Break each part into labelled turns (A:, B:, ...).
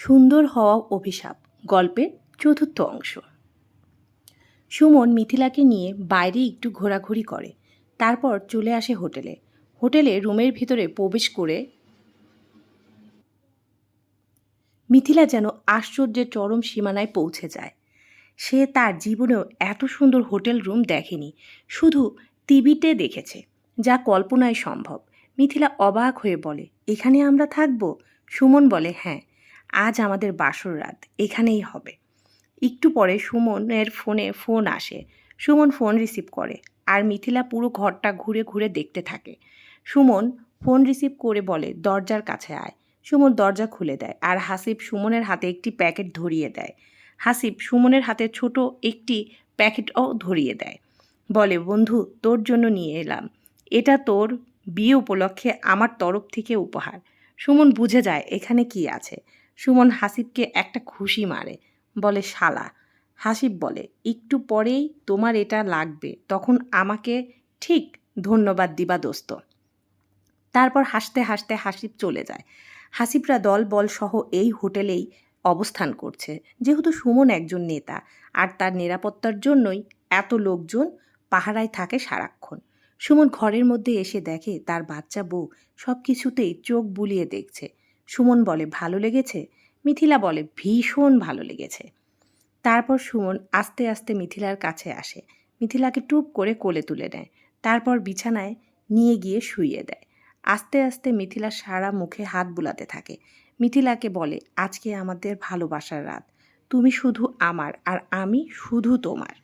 A: সুন্দর হওয়া অভিশাপ, গল্পের চতুর্থ অংশ। সুমন মিথিলাকে নিয়ে বাইরে একটু ঘোরাঘুরি করে, তারপর চলে আসে হোটেলে। হোটেলে রুমের ভিতরে প্রবেশ করে মিথিলা যেন আশ্চর্যের চরম সীমানায় পৌঁছে যায়। সে তার জীবনেও এত সুন্দর হোটেল রুম দেখেনি, শুধু টিভিতে দেখেছে, যা কল্পনায় সম্ভব। মিথিলা অবাক হয়ে বলে, এখানে আমরা থাকব? সুমন বলে হ্যাঁ। আজ আমাদের বাসর রাত, এখানেই হবে। একটু পরে সুমনের ফোনে ফোন আসে। সুমন ফোন রিসিভ করে আর মিথিলা পুরো ঘরটা ঘুরে ঘুরে দেখতে থাকে। সুমন ফোন রিসিভ করে বলে, দরজার কাছে আয়। সুমন দরজা খুলে দেয় আর হাসিব সুমনের হাতে একটি প্যাকেট ধরিয়ে দেয়। হাসিব সুমনের হাতে ছোট একটি প্যাকেটও ধরিয়ে দেয়। বলে, বন্ধু, তোর জন্য নিয়ে এলাম। এটা তোর বিয়ে উপলক্ষে আমার তরফ থেকে উপহার। সুমন বুঝে যায় এখানে কি আছে। সুমন হাসিবকে একটা খুশি মারে, বলে, শালা। হাসিব বলে, একটু পরেই তোমার এটা লাগবে, তখন আমাকে ঠিক ধন্যবাদ দিবা, দোস্ত। তারপর হাসতে হাসতে হাসিব চলে যায়। হাসিবরা দল বল সহ এই হোটেলেই অবস্থান করছে। যেহেতু সুমন একজন নেতা, আর তার নিরাপত্তার জন্যই এত লোকজন পাহারায় থাকে সারাক্ষণ। সুমন ঘরের মধ্যে এসে দেখে তার বাচ্চা বউ সব কিছুতেই চোখ বুলিয়ে দেখছে। সুমন বলে, ভালো লেগেছে? মিথিলা বলে, ভীষণ ভালো লেগেছে। তারপর সুমন আস্তে আস্তে মিথিলার কাছে আসে। মিথিলাকে টুপ করে কোলে তুলে নেয়। তারপর বিছানায় নিয়ে গিয়ে শুইয়ে দেয়। আস্তে আস্তে মিথিলা সারা মুখে হাত বুলাতে থাকে। মিথিলাকে বলে, আজকে আমাদের ভালোবাসার রাত। তুমি শুধু আমার আর আমি শুধু তোমার।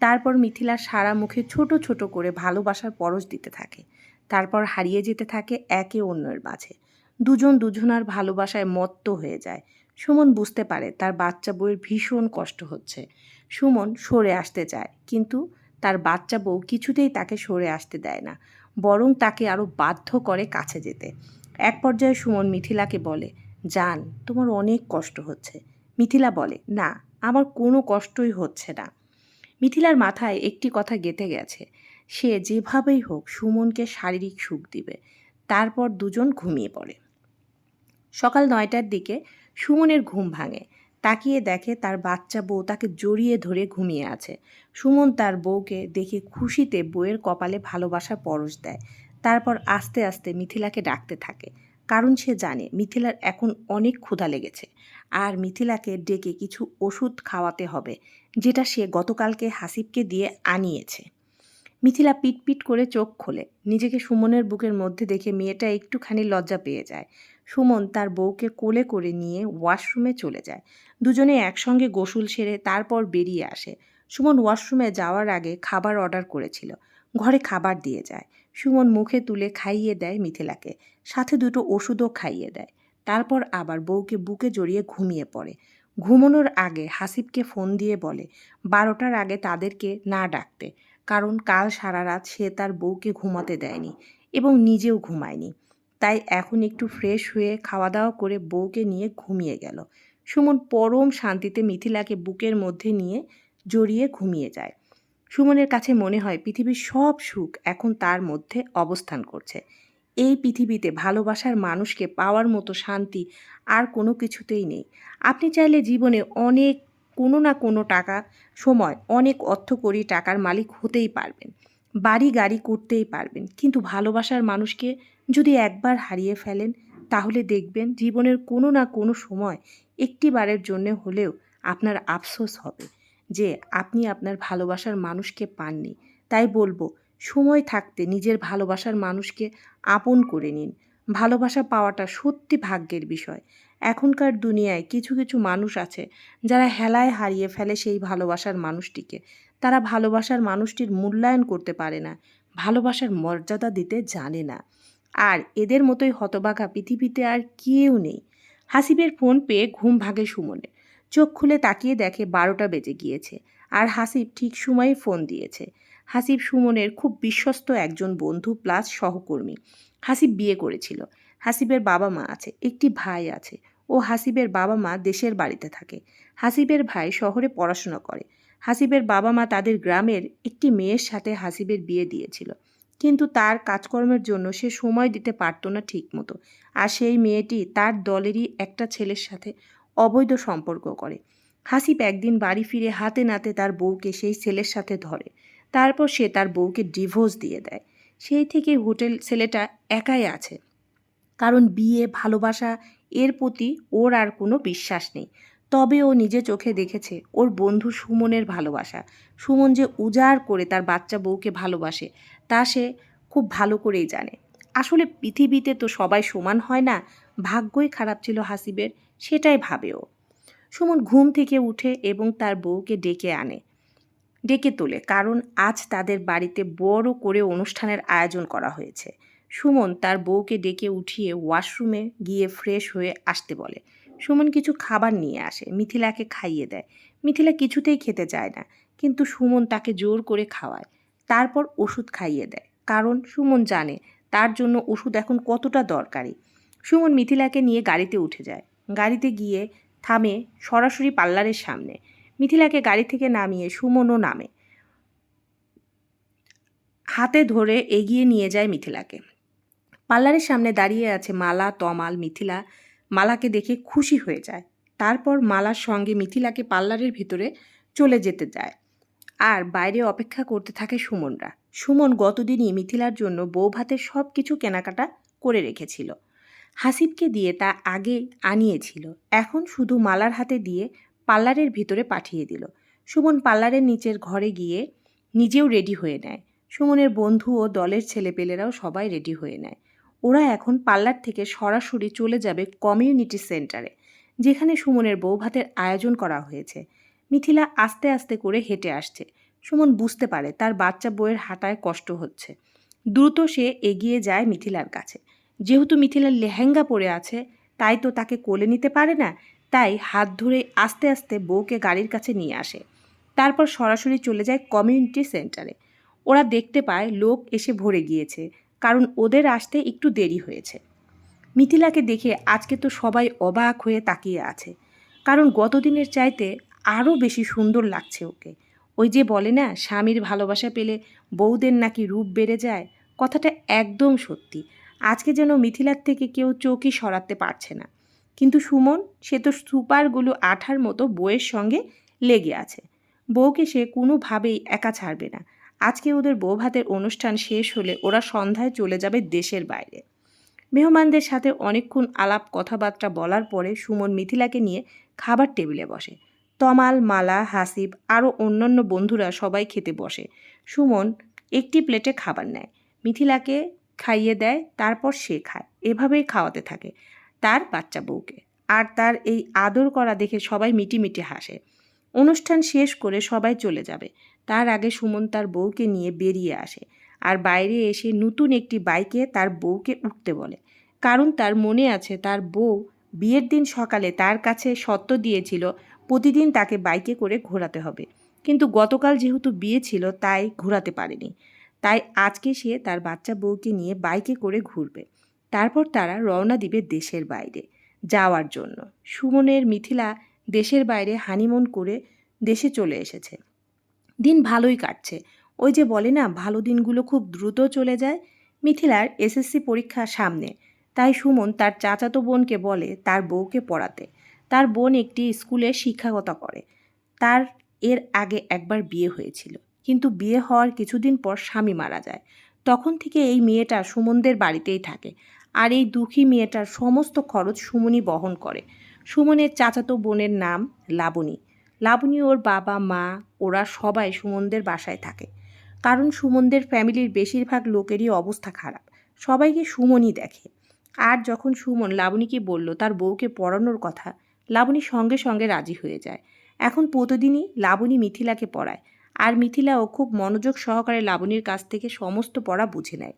A: তারপর মিথিলা সারা মুখে ছোট ছোট করে ভালোবাসার পরশ দিতে থাকে। তারপর হারিয়ে যেতে থাকে একে অন্যের মাঝে। দুজন দুজনার ভালোবাসায় মত্ত হয়ে যায়। সুমন বুঝতে পারে তার বাচ্চা বউয়ের ভীষণ কষ্ট হচ্ছে। সুমন সরে আসতে চায়, কিন্তু তার বাচ্চা বউ কিছুতেই তাকে সরে আসতে দেয় না, বরং তাকে আরও বাধ্য করে কাছে যেতে। এক পর্যায়ে সুমন মিথিলাকে বলে, জান, তোমার অনেক কষ্ট হচ্ছে। মিথিলা বলে, না, আমার কোনো কষ্টই হচ্ছে না। মিথিলার মাথায় একটি কথা গেঁথে গেছে, সে যেভাবেই হোক সুমনকে শারীরিক সুখ দিবে, তারপর দুজন ঘুমিয়ে পড়ে। সকাল নয়টার দিকে সুমনের ঘুম ভাঙে। তাকিয়ে দেখে তার বাচ্চা বউ তাকে জড়িয়ে ধরে ঘুমিয়ে আছে। সুমন তার বউকে দেখে খুশিতে বউয়ের কপালে ভালোবাসার পরশ দেয়। তারপর আস্তে আস্তে মিথিলাকে ডাকতে থাকে। কারণ সে জানে মিথিলার এখন অনেক ক্ষুধা লেগেছে। আর মিথিলাকে ডেকে কিছু ওষুধ খাওয়াতে হবে, যেটা সে গতকালকে হাসিবকে দিয়ে আনিয়েছে। মিথিলা পিটপিট করে চোখ খোলে। নিজেকে সুমনের বুকের মধ্যে দেখে মেয়েটা একটুখানি লজ্জা পেয়ে যায়। সুমন তার বউকে কোলে করে নিয়ে ওয়াশরুমে চলে যায়। দুজনে একসঙ্গে গোসল সেরে তারপর বেরিয়ে আসে। সুমন ওয়াশরুমে যাওয়ার আগে খাবার অর্ডার করেছিল। ঘরে খাবার দিয়ে যায়। সুমন মুখে তুলে খাইয়ে দেয় মিথিলাকে। সাথে দুটো ওষুধও খাইয়ে দেয়। তারপর আবার বউকে বুকে জড়িয়ে ঘুমিয়ে পড়ে। ঘুমানোর আগে হাসিবকে ফোন দিয়ে বলে, বারোটার আগে তাদেরকে না ডাকতে। কারণ কাল সারা রাত সে তার বউকে ঘুমাতে দেয়নি এবং নিজেও ঘুমায়নি। তাই এখন একটু ফ্রেশ হয়ে খাওয়া দাওয়া করে বউকে নিয়ে ঘুমিয়ে গেল। সুমন পরম শান্তিতে মিথিলাকে বুকের মধ্যে নিয়ে জড়িয়ে ঘুমিয়ে যায়। সুমনের কাছে মনে হয় পৃথিবীর সব সুখ এখন তার মধ্যে অবস্থান করছে। এই পৃথিবীতে ভালোবাসার মানুষকে পাওয়ার মতো শান্তি আর কোনো কিছুতেই নেই। আপনি চাইলে জীবনে অনেক, কোনো না কোনো টাকা, সময়, অনেক অর্থ করি টাকার মালিক হতেই পারবেন। বাড়ি গাড়ি করতেই পারবেন। কিন্তু ভালোবাসার মানুষকে যদি একবার হারিয়ে ফেলেন, তাহলে দেখবেন জীবনের কোনো না কোনো সময় একটি বারের জন্য হলেও আপনার আফসোস হবে যে আপনি আপনার ভালোবাসার মানুষকে পাননি। তাই বলব, সময় থাকতে নিজের ভালোবাসার মানুষকে আপন করে নিন। ভালোবাসা পাওয়াটা সত্যি ভাগ্যের বিষয়। এখনকার দুনিয়ায় কিছু কিছু মানুষ আছে যারা হেলায় হারিয়ে ফেলে সেই ভালোবাসার মানুষটিকে। তারা ভালোবাসার মানুষটির মূল্যায়ন করতে পারে না, ভালোবাসার মর্যাদা দিতে জানে না। আর এদের মতোই হতবাঘা পৃথিবীতে আর কেউ নেই। হাসিবের ফোন পেয়ে ঘুম ভাগে সুমনে চোখ খুলে তাকিয়ে দেখে বারোটা বেজে গিয়েছে আর হাসিব ঠিক সময়ে ফোন দিয়েছে। হাসিব সুমনের খুব বিশ্বস্ত একজন বন্ধু প্লাস সহকর্মী। হাসিব বিয়ে করেছিল। হাসিবের বাবা মা আছে, একটি ভাই আছে। ও হাসিবের বাবা মা দেশের বাড়িতে থাকে। হাসিবের ভাই শহরে পড়াশোনা করে। হাসিবের বাবা মা তাদের গ্রামের একটি মেয়ের সাথে হাসিবের বিয়ে দিয়েছিল। কিন্তু তার কাজকর্মের জন্য সে সময় দিতে পারতো না ঠিক মতো আর সেই মেয়েটি তার দলেরই একটা ছেলের সাথে অবৈধ সম্পর্ক করে। হাসিব একদিন বাড়ি ফিরে হাতে নাতে তার বউকে সেই ছেলের সাথে ধরে। তারপর সে তার বউকে ডিভোর্স দিয়ে দেয়। সেই থেকে হোটেল ছেলেটা একাই আছে। কারণ বিয়ে, ভালোবাসা, এর প্রতি ওর আর কোনো বিশ্বাস নেই। তবে ও নিজে চোখে দেখেছে ওর বন্ধু সুমনের ভালোবাসা। সুমন যে উজাড় করে তার বাচ্চা বউকে ভালোবাসে, তা সে খুব ভালো করেই জানে। আসলে পৃথিবীতে তো সবাই সমান হয় না, ভাগ্যই খারাপ ছিল হাসিবের, সেটাই ভাবে ও। সুমন ঘুম থেকে উঠে এবং তার বউকে ডেকে আনে। ডেকে তোলে, কারণ আজ তাদের বাড়িতে বড় করে অনুষ্ঠানের আয়োজন করা হয়েছে। সুমন তার বউকে ডেকে উঠিয়ে ওয়াশরুমে গিয়ে ফ্রেশ হয়ে আসতে বলে। সুমন কিছু খাবার নিয়ে আসে। মিথিলাকে খাইয়ে দেয়। মিথিলা কিছুতেই খেতে চায় না, কিন্তু সুমন তাকে জোর করে খাওয়ায়। তারপর ওষুধ খাইয়ে দেয়। কারণ সুমন জানে, তার জন্য ওষুধ এখন কতটা দরকারি। সুমন মিথিলাকে নিয়ে গাড়িতে উঠে যায়। গাড়িতে গিয়ে থামে সরাসরি পার্লারের সামনে। মিথিলাকে গাড়ি থেকে নামিয়ে সুমনও নামে। হাতে ধরে এগিয়ে নিয়ে যায় মিথিলাকে। পার্লারের সামনে দাঁড়িয়ে আছে মালা, তমাল, মিথিলা মালাকে দেখে খুশি হয়ে যায়। তারপর মালার সঙ্গে মিথিলাকে পার্লারের ভিতরে চলে যেতে যায়। আর বাইরে অপেক্ষা করতে থাকে সুমনরা। সুমন গতদিনই মিথিলার জন্য বউ ভাতের সব কিছু কেনাকাটা করে রেখেছিল। হাসিবকে দিয়ে তা আগে আনিয়েছিল। এখন শুধু মালার হাতে দিয়ে পার্লারের ভিতরে পাঠিয়ে দিল। সুমন পার্লারের নিচের ঘরে গিয়ে নিজেও রেডি হয়ে নেয়। সুমনের বন্ধু ও দলের ছেলেপেলেরাও সবাই রেডি হয়ে নেয়। ওরা এখন পার্লার থেকে সরাসরি চলে যাবে কমিউনিটি সেন্টারে, যেখানে সুমনের বৌভাতের আয়োজন করা হয়েছে। মিথিলা আস্তে আস্তে করে হেঁটে আসছে। সুমন বুঝতে পারে তার বাচ্চা বউয়ের হাঁটায় কষ্ট হচ্ছে। দ্রুত সে এগিয়ে যায় মিথিলার কাছে। যেহেতু মিথিলার লেহেঙ্গা পরে আছে, তাই তো তাকে কোলে নিতে পারে না, তাই হাত ধরে আস্তে আস্তে বউকে গাড়ির কাছে নিয়ে আসে। তারপর সরাসরি চলে যায় কমিউনিটি সেন্টারে। ওরা দেখতে পায় লোক এসে ভরে গিয়েছে। কারণ ওদের আসতে একটু দেরি হয়েছে। মিথিলাকে দেখে আজকে তো সবাই অবাক হয়ে তাকিয়ে আছে। কারণ গতদিনের চাইতে আরও বেশি সুন্দর লাগছে ওকে। ওই যে বলে না, স্বামীর ভালোবাসা পেলে বউদের নাকি রূপ বেড়ে যায়, কথাটা একদম সত্যি। আজকে যেন মিথিলার থেকে কেউ চোখই সরাতে পারছে না। কিন্তু সুমন, সে তো সুপারগুলো আঠার মতো বউয়ের সঙ্গে লেগে আছে। বউকে সে কোনোভাবেই একা ছাড়বে না। আজকে ওদের বৌভাতের অনুষ্ঠান শেষ হলে ওরা সন্ধ্যায় চলে যাবে দেশের বাইরে। মেহমানদের সাথে অনেকক্ষণ আলাপ কথাবার্তা বলার পরে সুমন মিথিলাকে নিয়ে খাবার টেবিলে বসে। তমাল, মালা, হাসিব আরও অন্যান্য বন্ধুরা সবাই খেতে বসে। সুমন একটি প্লেটে খাবার নেয়। মিথিলাকে খাইয়ে দেয়, তারপর সে খায়। এভাবেই খাওয়াতে থাকে তার বাচ্চা বউকে। আর তার এই আদর করা দেখে সবাই মিটিমিটি হাসে। অনুষ্ঠান শেষ করে সবাই চলে যাবে। তার আগে সুমন তার বউকে নিয়ে বেরিয়ে আসে আর বাইরে এসে নতুন একটি বাইকে তার বউকে উঠতে বলে। কারণ তার মনে আছে তার বউ বিয়ের দিন সকালে তার কাছে সত্য দিয়েছিল প্রতিদিন তাকে বাইকে করে ঘোরাতে হবে। কিন্তু গতকাল যেহেতু বিয়ে ছিল তাই ঘোরাতে পারেনি। তাই আজকে সে তার বাচ্চা বউকে নিয়ে বাইকে করে ঘুরবে। তারপর তারা রওনা দিবে দেশের বাইরে যাওয়ার জন্য। সুমনের মিথিলা দেশের বাইরে হানিমুন করে দেশে চলে এসেছে। দিন ভালোই কাটছে। ওই যে বলে না, ভালো দিনগুলো খুব দ্রুত চলে যায়, মিথিলার এসএসসি পরীক্ষা সামনে। তাই সুমন তার চাচাতো বোনকে বলে তার বউকে পড়াতে। তার বোন একটি স্কুলে শিক্ষকতা করে। তার এর আগে একবার বিয়ে হয়েছিল। কিন্তু বিয়ে হওয়ার কিছুদিন পর স্বামী মারা যায়। তখন থেকে এই মেয়েটা সুমনদের বাড়িতেই থাকে। আর এই দুঃখী মেয়েটার সমস্ত খরচ সুমনই বহন করে। সুমনের চাচাতো বোনের নাম লাবণী। লাবণী ওর বাবা, মা, ওরা সবাই সুমনদের বাসায় থাকে। কারণ সুমনদের ফ্যামিলির বেশিরভাগ লোকেরই অবস্থা খারাপ। সবাইকে সুমনই দেখে। আর যখন সুমন লাবণীকে বলল তার বউকে পড়ানোর কথা, লাবণী সঙ্গে সঙ্গে রাজি হয়ে যায়। এখন প্রতিদিনই লাবণী মিথিলাকে পড়ায়। আর মিথিলাও খুব মনোযোগ সহকারে লাবণীর কাছ থেকে সমস্ত পড়া বুঝে নেয়।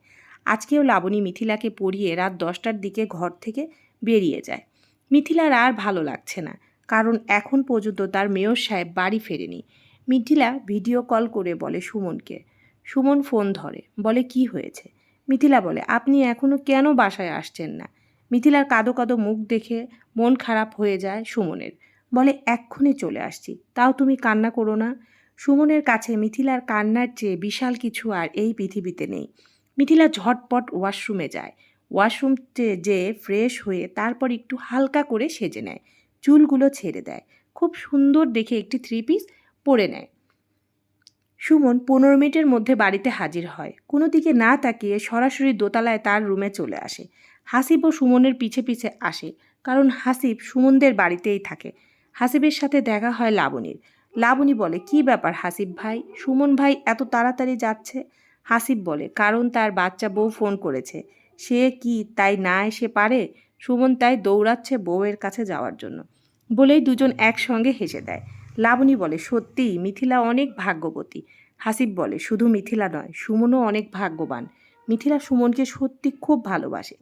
A: আজকেও লাবণী মিথিলাকে পড়িয়ে রাত দশটার দিকে ঘর থেকে বেরিয়ে যায়। মিথিলার আর ভালো লাগছে না। কারণ এখন পর্যন্ত তার মেয়র সাহেব বাড়ি ফেরেনি। মিথিলা ভিডিও কল করে বলে সুমনকে। সুমন ফোন ধরে, বলে, কি হয়েছে? মিথিলা বলে, আপনি এখনও কেন বাসায় আসছেন না? মিথিলার কাদো কাদো মুখ দেখে মন খারাপ হয়ে যায় সুমনের। বলে, এক্ষুনি চলে আসছি, তাও তুমি কান্না করো না? সুমনের কাছে মিথিলার কান্নার চেয়ে বিশাল কিছু আর এই পৃথিবীতে নেই। মিথিলা ঝটপট ওয়াশরুমে যায়। ওয়াশরুমতে যে, ফ্রেশ হয়ে তারপর একটু হালকা করে সেজে নেয়। চুলগুলো ছেড়ে দেয়। খুব সুন্দর দেখে একটি থ্রি পিস পরে নেয়। সুমন পনেরো মিনিটের মধ্যে বাড়িতে হাজির হয়। কোনো দিকে না তাকিয়ে সরাসরি দোতলায় তার রুমে চলে আসে। হাসিবও সুমনের পিছে পিছে আসে, কারণ হাসিব সুমনদের বাড়িতেই থাকে। হাসিবের সাথে দেখা হয় লাবণীর। লাবণী বলে, কি ব্যাপার হাসিব ভাই? সুমন ভাই এত তাড়াতাড়ি যাচ্ছে? হাসিব বলে, কারণ তার বাচ্চা বউ ফোন করেছে। সে কি তাই না এসে পারে? সুমন তাই দৌড়াচ্ছে বউয়ের কাছে যাওয়ার জন্য। বলেই দুজন একসঙ্গে হেসে দেয়। লাবণী বলে সত্যিই মিথিলা অনেক ভাগ্যবতী। হাসিব বলে, শুধু মিথিলা নয়, সুমনও অনেক ভাগ্যবান। মিথিলা সুমনকে সত্যি খুব ভালোবাসে।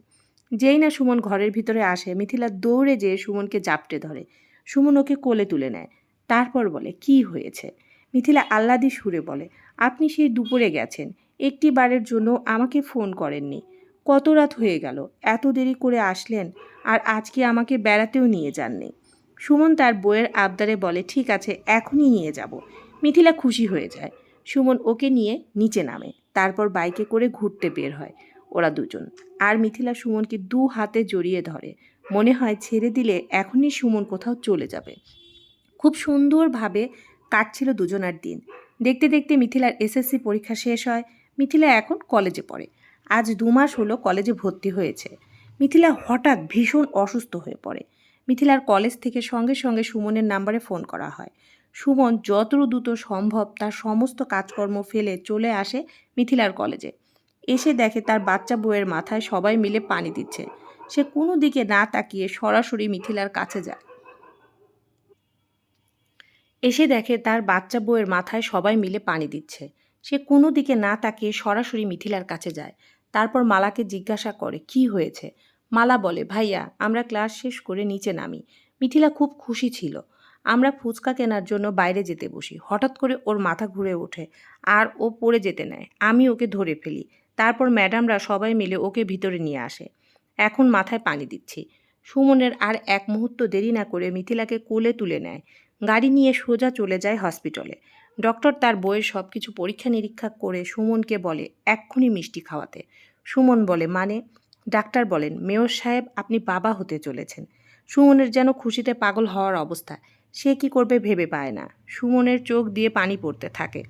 A: যেই না সুমন ঘরের ভিতরে আসে, মিথিলা দৌড়ে যেয়ে সুমনকে জাপটে ধরে। সুমন ওকে কোলে তুলে নেয়। তারপর বলে, কি হয়েছে? মিথিলা আহ্লাদি সুরে বলে, আপনি সেই দুপুরে গেছেন। একটি বারের জন্য আমাকে ফোন করেননি। কত রাত হয়ে গেল? এত দেরি করে আসলেন আর আজকে আমাকে বেড়াতেও নিয়ে যাননি। সুমন তার বইয়ের আবদারে বলে, ঠিক আছে, এখনই নিয়ে যাব। মিথিলা খুশি হয়ে যায়। সুমন ওকে নিয়ে নিচে নামে, তারপর বাইকে করে ঘুরতে বের হয় ওরা দুজন। আর মিথিলা সুমনকে দু হাতে জড়িয়ে ধরে। মনে হয় ছেড়ে দিলে এখনই সুমন কোথাও চলে যাবে। খুব সুন্দরভাবে কাটছিল দুজনার দিন। দেখতে দেখতে মিথিলার এসএসসি পরীক্ষা শেষ হয়। মিথিলা এখন কলেজে পড়ে। আজ দু মাস হলো কলেজে ভর্তি হয়েছে। মিথিলা হঠাৎ ভীষণ অসুস্থ হয়ে পড়ে। মিথিলার কলেজ থেকে সঙ্গে সঙ্গে সুমনের নাম্বারে ফোন করা হয়। সুমন যত দ্রুত সম্ভব তার সমস্ত কাজকর্ম ফেলে চলে আসে মিথিলার কলেজে। এসে দেখে তার বাচ্চা বউয়ের মাথায় সবাই মিলে পানি দিচ্ছে। সে কোনো দিকে না তাকিয়ে সরাসরি মিথিলার কাছে যায়। এসে দেখে তার বাচ্চা বউয়ের মাথায় সবাই মিলে পানি দিচ্ছে। সে কোনো দিকে না তাকিয়ে সরাসরি মিথিলার কাছে যায়। তারপর মালাকে জিজ্ঞাসা করে, কি হয়েছে? মালা বলে, ভাইয়া, আমরা ক্লাস শেষ করে নিচে নামি। মিথিলা খুব খুশি ছিল। আমরা ফুচকা কেনার জন্য বাইরে যেতে বসি। হঠাৎ করে ওর মাথা ঘুরে ওঠে আর ও পড়ে যেতে নেয়। আমি ওকে ধরে ফেলি। তারপর ম্যাডামরা সবাই মিলে ওকে ভিতরে নিয়ে আসে। এখন মাথায় পানি দিচ্ছি। সুমনের আর এক মুহূর্ত দেরি না করে মিথিলাকে কোলে তুলে নেয়। গাড়ি নিয়ে সোজা চলে যায় হসপিটালে। ডক্টর তার বইয়ের সব কিছু পরীক্ষা নিরীক্ষা করে সুমনকে বলে, এক্ষুনি মিষ্টি খাওয়াতে। সুমন বলে মানে? ডাক্তার বলেন, মেয়র সাহেব, আপনি বাবা হতে চলেছেন। সুমনের যেন খুশিতে পাগল হওয়ার অবস্থা। সে কি করবে ভেবে পায় না। সুমনের চোখ দিয়ে পানি পড়তে থাকে।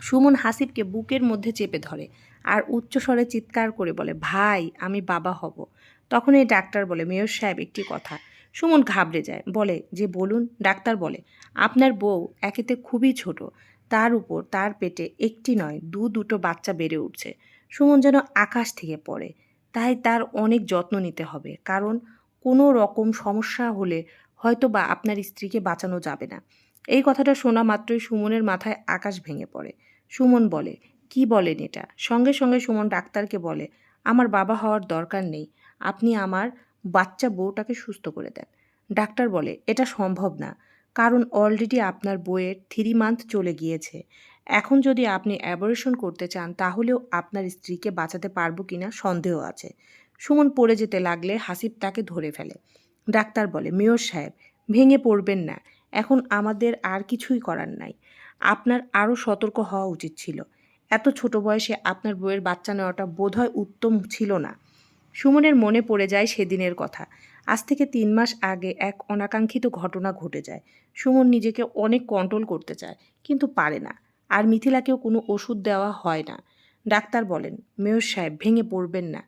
A: সুমন হাসিবকে বুকের মধ্যে চেপে ধরে আর উচ্চস্বরে চিৎকার করে বলে, ভাই, আমি বাবা হব। তখন এই ডাক্তার বলে, মেয়র সাহেব, একটি কথা। সুমন ঘাবড়ে যায়, বলে, যে বলুন। ডাক্তার বলে আপনার বউ একেতে খুবই ছোট। তার উপর তার পেটে একটি নয়, দু দুটো বাচ্চা বেড়ে উঠছে। সুমন যেন আকাশ থেকে পড়ে। তাই তার অনেক যত্ন নিতে হবে। কারণ কোনো রকম সমস্যা হলে হয়তো বা আপনার স্ত্রীকে বাঁচানো যাবে না। এই কথাটা শোনা মাত্রই সুমনের মাথায় আকাশ ভেঙে পড়ে। সুমন বলে, কি বলেন এটা? সঙ্গে সঙ্গে সুমন ডাক্তারকে বলে, আমার বাবা হওয়ার দরকার নেই। আপনি আমার বাচ্চা বউটাকে সুস্থ করে দেন। ডাক্তার বলে, এটা সম্ভব না। কারণ অলরেডি আপনার বইয়ের থ্রি মান্থ চলে গিয়েছে। এখন যদি আপনি অ্যাবরেশন করতে চান, তাহলেও আপনার স্ত্রীকে বাঁচাতে পারব কিনা সন্দেহ আছে। সুমন পড়ে যেতে লাগলে হাসিব তাকে ধরে ফেলে। ডাক্তার বলে, মেয়র সাহেব, ভেঙে পড়বেন না। এখন আমাদের আর কিছুই করার নাই। আপনার আরও সতর্ক হওয়া উচিত ছিল। এত ছোট বয়সে আপনার বইয়ের বাচ্চা নেওয়াটা বোধহয় উত্তম ছিল না। সুমনের মনে পড়ে যায় সেদিনের কথা। আজ থেকে তিন মাস আগে এক অনাকাঙ্ক্ষিত ঘটনা ঘটে যায়। সুমন নিজেকে অনেক কন্ট্রোল করতে চায়, কিন্তু পারে না। আর মিথিলাকেও কোনো ওষুধ দেওয়া হয় না। ডাক্তার বলেন, মেয়র সাহেব, ভেঙে পড়বেন না।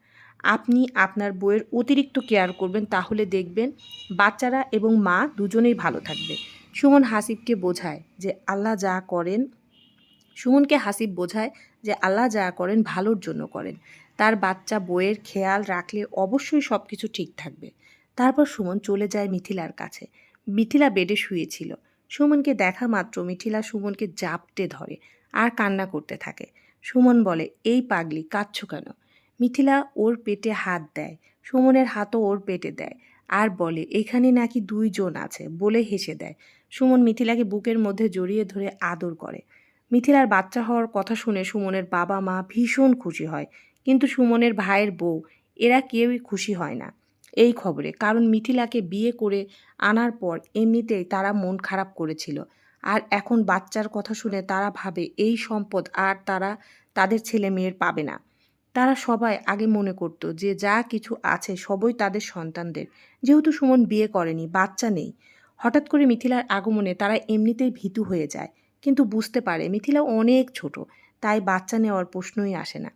A: আপনি আপনার বইয়ের অতিরিক্ত কেয়ার করবেন, তাহলে দেখবেন বাচ্চারা এবং মা দুজনেই ভালো থাকবে। সুমন হাসিবকে বোঝায় যে আল্লাহ যা করেন, সুমনকে হাসিব বোঝায় যে আল্লাহ যা করেন ভালোর জন্য করেন। তার বাচ্চা বইয়ের খেয়াল রাখলে অবশ্যই সব কিছু ঠিক থাকবে। তারপর সুমন চলে যায় মিথিলার কাছে। মিথিলা বেডে শুয়েছিল। সুমনকে দেখা মাত্র মিথিলা সুমনকে জাপটে ধরে আর কান্না করতে থাকে। সুমন বলে, এই পাগলি, কাঁদছ কেন? মিথিলা ওর পেটে হাত দেয়। সুমনের হাতও ওর পেটে দেয় আর বলে, এখানে নাকি দুইজন আছে, বলে হেসে দেয়। সুমন মিথিলাকে বুকের মধ্যে জড়িয়ে ধরে আদর করে। মিথিলার বাচ্চা হওয়ার কথা শুনে সুমনের বাবা মা ভীষণ খুশি হয়। কিন্তু সুমনের ভাইয়ের বউ, এরা কেউই খুশি হয় না। এই খবরে। কারণ মিথিলাকে বিয়ে করে আনার পর এমনিতেই তারা মন খারাপ করেছিল। আর এখন বাচ্চার কথা শুনে তারা ভাবে এই সম্পদ আর তারা তাদের ছেলে মেয়ের পাবে না। তারা সবাই আগে মনে করতো যে যা কিছু আছে সবই তাদের সন্তানদের। যেহেতু সুমন বিয়ে করেনি, বাচ্চা নেই। হঠাৎ করে মিথিলার আগমনে তারা এমনিতেই ভীতু হয়ে যায়। কিন্তু বুঝতে পারে মিথিলা অনেক ছোট, তাই বাচ্চা নেওয়ার প্রশ্নই আসে না।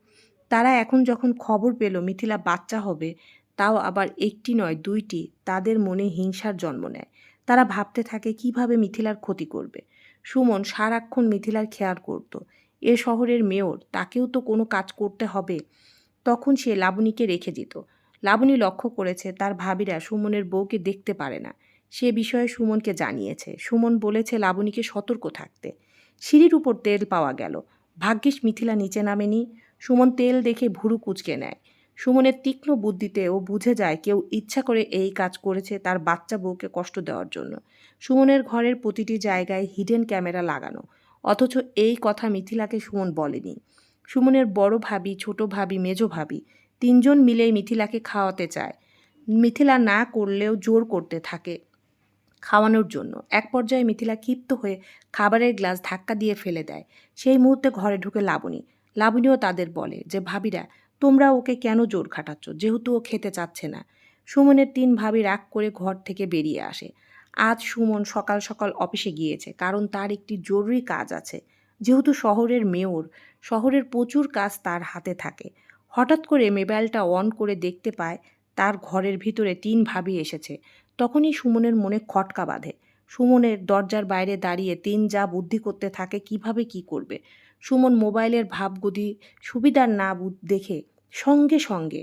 A: তারা এখন যখন খবর পেল মিথিলা বাচ্চা হবে তাও আবার একটি নয়, দুইটি তাদের মনে হিংসার জন্ম নেয়। তারা ভাবতে থাকে, কীভাবে মিথিলার ক্ষতি করবে? সুমন সারাক্ষণ মিথিলার খেয়াল করত। এ শহরের মেয়র, তাকেও তো কোনো কাজ করতে হবে? তখন সে লাবণীকে রেখে দিত। লাবণী লক্ষ্য করেছে, তার ভাবিরা সুমনের বউকে দেখতে পারে না। সে বিষয়ে সুমনকে জানিয়েছে। সুমন বলেছে, লাবণীকে সতর্ক থাকতে। সিঁড়ির উপর তেল পাওয়া গেল। ভাগ্যিস মিথিলা নিচে নামেনি। সুমন তেল দেখে ভুরু কুচকে নেয়। সুমনের তীক্ষ্ণ বুদ্ধিতে ও বুঝে যায় কেউ ইচ্ছা করে এই কাজ করেছে তার বাচ্চা বউকে কষ্ট দেওয়ার জন্য। সুমনের ঘরের প্রতিটি জায়গায় হিডেন ক্যামেরা লাগানো, অথচ এই কথা মিথিলাকে সুমন বলেনি। সুমনের বড় ভাবি, ছোট ভাবি, মেজো ভাবি, তিনজন মিলেই মিথিলাকে খাওয়াতে চায়। মিথিলা না করলেও জোর করতে থাকে খাওয়ানোর জন্য। এক পর্যায়ে মিথিলা ক্ষিপ্ত হয়ে খাবারের গ্লাস ধাক্কা দিয়ে ফেলে দেয়। সেই মুহূর্তে ঘরে ঢুকে লাবণী, লাবণীও তাদের বলে যে, ভাবিরা তোমরা ওকে কেন জোর খাটাচ্ছ? যেহেতু ও খেতে চাচ্ছে না। সুমনের তিন ভাবি রাগ করে ঘর থেকে বেরিয়ে আসে। আজ সুমন সকাল সকাল অফিসে গিয়েছে, কারণ তার একটি জরুরি কাজ আছে। যেহেতু শহরের মেয়র, শহরের প্রচুর কাজ তার হাতে থাকে। হঠাৎ করে মোবাইলটা অন করে দেখতে পায়, তার ঘরের ভিতরে তিন ভাবি এসেছে। তখনই সুমনের মনে খটকা বাঁধে। সুমনের দরজার বাইরে দাঁড়িয়ে তিন যা বুদ্ধি করতে থাকে, কীভাবে কি করবে? সুমন মোবাইলের ভাবগতি সুবিধার না দেখে সঙ্গে সঙ্গে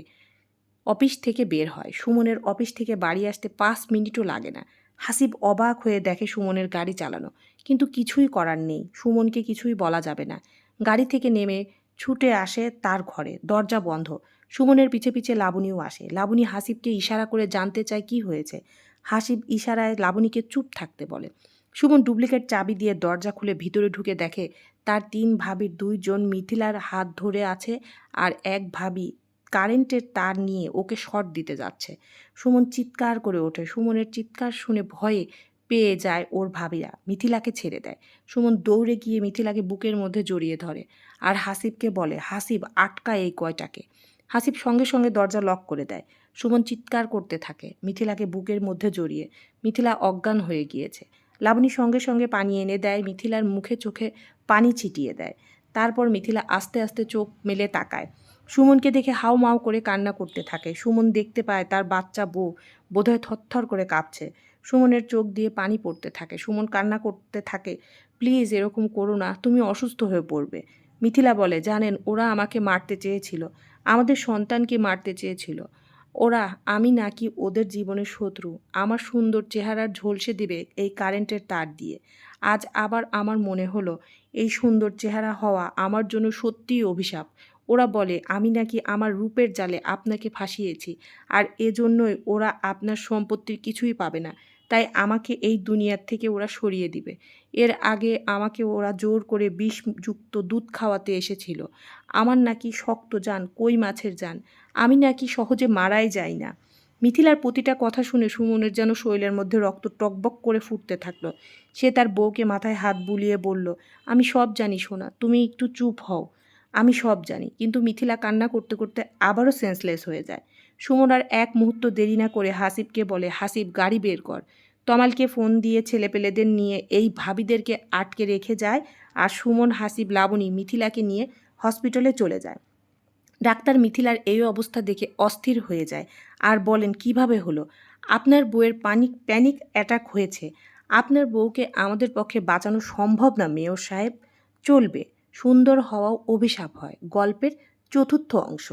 A: অফিস থেকে বের হয়। সুমনের অফিস থেকে বাড়ি আসতে পাঁচ মিনিটও লাগে না। হাসিব অবাক হয়ে দেখে সুমনের গাড়ি চালানো। কিন্তু কিছুই করার নেই। সুমনকে কিছুই বলা যাবে না। গাড়ি থেকে নেমে ছুটে আসে তার ঘরে। দরজা বন্ধ। সুমনের পিছে পিছে লাবণীও আসে। লাবণী হাসিবকে ইশারা করে জানতে চায় কি হয়েছে। হাসিব ইশারায় লাবণীকে চুপ থাকতে বলে। সুমন ডুপ্লিকেট চাবি দিয়ে দরজা খুলে ভিতরে ঢুকে দেখে তার তিন ভাবির দুইজন মিথিলার হাত ধরে আছে আর এক ভাবি কারেন্টের তার নিয়ে ওকে শর্ট দিতে যাচ্ছে। সুমন চিৎকার করে ওঠে। সুমনের চিৎকার শুনে ভয়ে পেয়ে যায় ওর ভাবিরা। মিথিলাকে ছেড়ে দেয়। সুমন দৌড়ে গিয়ে মিথিলাকে বুকের মধ্যে জড়িয়ে ধরে আর হাসিবকে বলে, হাসিব, আটকা এই কয়টাকে। হাসিব সঙ্গে সঙ্গে দরজা লক করে দেয়। সুমন চিৎকার করতে থাকে। মিথিলাকে বুকের মধ্যে জড়িয়ে মিথিলা অজ্ঞান হয়ে গিয়েছে। লাবণী সঙ্গে সঙ্গে পানি এনে দেয়, মিথিলার মুখে চোখে পানি ছিটিয়ে দেয়। তারপর মিথিলা আস্তে আস্তে চোখ মেলে তাকায়। সুমনকে দেখে হাউ মাউ করে কান্না করতে থাকে। সুমন দেখতে পায় তার বাচ্চা বউ বোধহয় থরথর করে কাঁপছে। সুমনের চোখ দিয়ে পানি পড়তে থাকে। সুমন কান্না করতে থাকে, প্লিজ এরকম করো না, তুমি অসুস্থ হয়ে পড়বে। মিথিলা বলে, জানেন, ওরা আমাকে মারতে চেয়েছিল। আমাদের সন্তানকে মারতে চেয়েছিল। ওরা, আমি নাকি ওদের জীবনের শত্রু। আমার সুন্দর চেহারার ঝলসে দিবে এই কারেন্টের তার দিয়ে। আজ আবার আমার মনে হলো, এই সুন্দর চেহারা হওয়া আমার জন্য সত্যিই অভিশাপ। ওরা বলে, আমি নাকি আমার রূপের জালে আপনাকে ফাঁসিয়েছি, আর এজন্যই ওরা আপনার সম্পত্তির কিছুই পাবে না। তাই আমাকে এই দুনিয়ার থেকে ওরা সরিয়ে দিবে। এর আগে আমাকে ওরা জোর করে বিষযুক্ত দুধ খাওয়াতে এসেছিল। আমার নাকি শক্ত যান, কই মাছের যান, আমি নাকি সহজে মারাই যাই না। মিথিলার প্রতিটা কথা শুনে সুমনের যেন শরীরের মধ্যে রক্ত টকবক করে ফুটতে থাকল। সে তার বউকে মাথায় হাত বুলিয়ে বলল, আমি সব জানি শোনা তুমি একটু চুপ হও। আমি সব জানি, কিন্তু মিথিলা কান্না করতে করতে আবারও সেন্সলেস হয়ে যায়। সুমন আর এক মুহূর্ত দেরি না করে হাসিবকে বলে, হাসিব, গাড়ি বের কর। তমালকে ফোন দিয়ে ছেলেপেলেদের নিয়ে এই ভাবিদেরকে আটকে রেখে যায় আর সুমন, হাসিব, লাবণী মিথিলাকে নিয়ে হসপিটালে চলে যায়। ডাক্তার মিথিলার এই অবস্থা দেখে অস্থির হয়ে যায় আর বলেন, কীভাবে হলো? আপনার বউয়ের পানিক, প্যানিক অ্যাটাক হয়েছে। আপনার বউকে আমাদের পক্ষে বাঁচানো সম্ভব না, মেয়র সাহেব। চলবে। সুন্দর হওয়াও অভিশাপ হয়। গল্পের চতুর্থ অংশ।